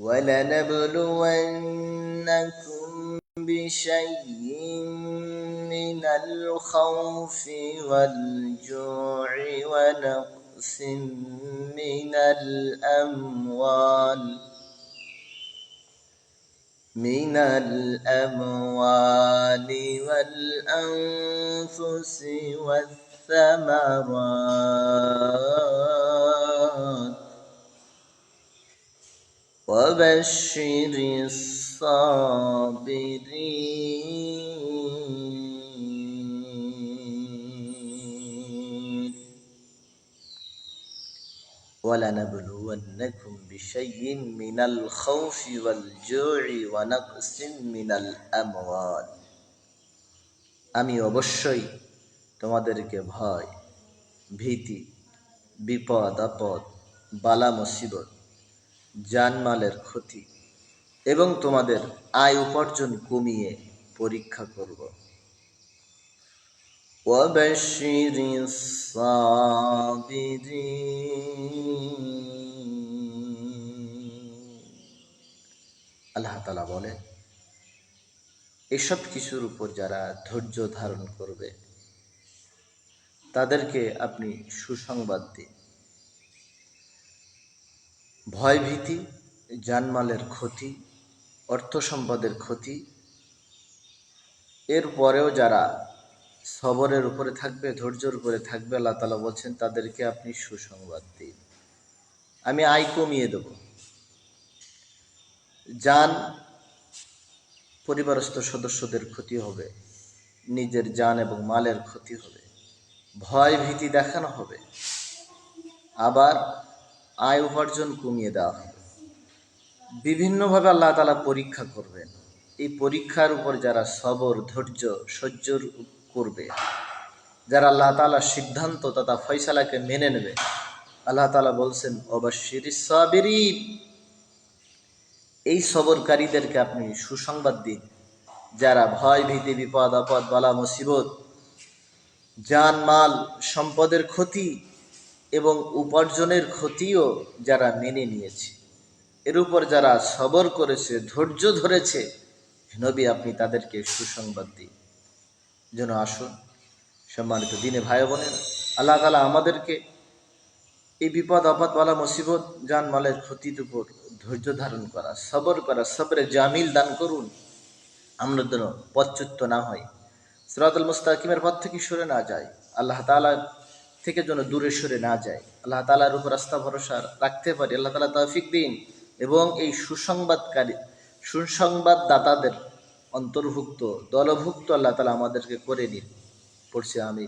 ولنبلونكم بشيء من الخوف والجوع ونقص من الأموال من الأموال والأنفس والثمرات. وبشر الصابرين ولنبلونكم بشيء من الخوف والجوع ونقص من الأموال আমি অবশ্যই তোমাদেরকে ভয় ভীতি বিপদ আপদ বালা মুসিবত জানমালের ক্ষতি এবং তোমাদের আয় উপার্জন কমিয়ে পরীক্ষা করব وبشر الصابرين আল্লাহ তালা বলেন এসব কিছুর উপর যারা ধৈর্য ধারণ করবে তাদেরকে আপনি সুসংবাদ দিন ভয়ভীতি, জানমালের ক্ষতি, অর্থ সম্পদের ক্ষতি এরপরেও যারা সবরের উপরে থাকবে, ধৈর্যের উপরে থাকবে, আল্লাহ তালা বলছেন, তাদেরকে আপনি সুসংবাদ দিন। আমি আয় কমিয়ে দেব। যান পরিবারস্থ সদস্যদের ক্ষতি হবে, নিজের যান এবং মালের ক্ষতি হবে ভয় ভীতি দেখানো হবে। আবার আয় উপার্জন কমিয়ে দেওয়া হবে বিভিন্নভাবে আল্লাহ তালা পরীক্ষা করবেন। এই পরীক্ষার উপর যারা সবর, ধৈর্য সহ্য করবে, যারা আল্লাহ তালা সিদ্ধান্ত তথা ফয়সালাকে মেনে নেবে, আল্লাহ তালা বলছেন, অবশ্যই সাবিরিন। এই সবরকারীদেরকে আপনি সুসংবাদ দিন, যারা ভয়, ভীতি, বিপদ, আপদ, বালা, মুসিবত যান মাল, সম্পদের ক্ষতি এবং উপার্জনের ক্ষতিও যারা মেনে নিয়েছে। এর উপর যারা সবর করেছে, ধৈর্য ধরেছে নবী, আপনি তাদেরকে সুসংবাদ দিন। যেন আসুন, সম্মানিত দিনে ভাই বোনের, আল্লাহ তালা আমাদেরকে এই বিপদ, আপদ বালা মুসিবত জান মালের ক্ষতির উপর ধৈর্য ধারণ করা, সবর করা, সবরে জামিল দান করুন। আমরা যেন পচ্যুত না হয় সিরাতুল মুস্তাকিমের পথ থেকে সরে না যায় আল্লাহ তালা থেকে যেন দূরে সরে না যায়। আল্লাহ তালার উপর আস্থা, ভরসা রাখতে পারি। আল্লাহ তালা তাফিক দিন এবং এই সুসংবাদকারী, সুসংবাদদাতাদের অন্তর্ভুক্ত, দলভুক্ত আল্লাহ তালা আমাদেরকে করে নিন। পড়ছি আমি।